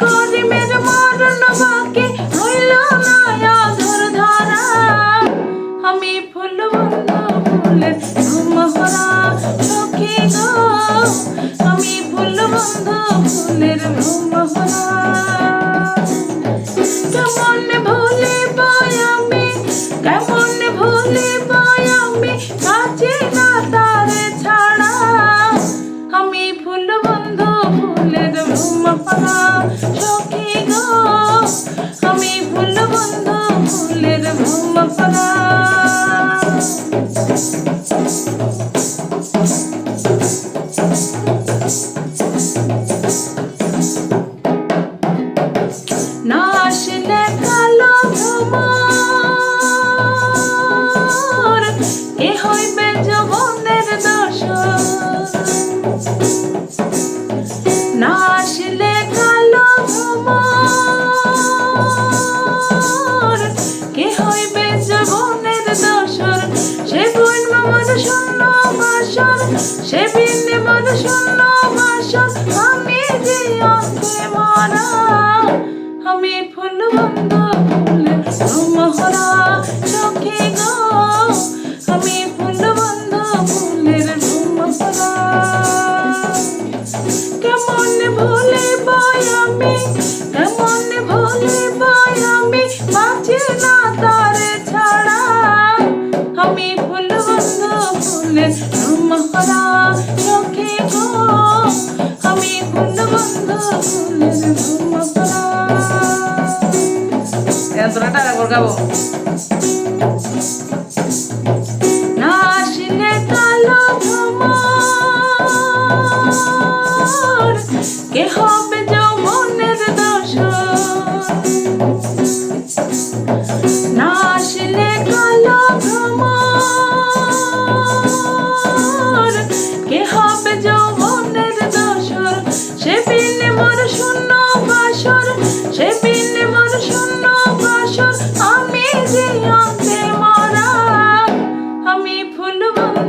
করিমের মরণ বাকি হইল না অধর ধরা। আমি ফুল বন্ধ ফুলের মহরা সখী গো। আমি ফুল বন্ধ ফুলের মহরা কেমন মহরা না আমি ফুল বন্ধ ফুলের মহরা চোখে গো। আমি ফুল বন্ধ ফুলের মহরা কেমন ভুলে আমি, কেমন ভুলে আমি, বাঁচি না তারে ছাড়া। আমি ফুল বন্ধ ফুলের একবার গাবো। না আসলে কালো ভ্রমর কে হবে যৌবনের দোষ? না আসলে কালো ভ্রমর কে সে বিনে মোর শূন্য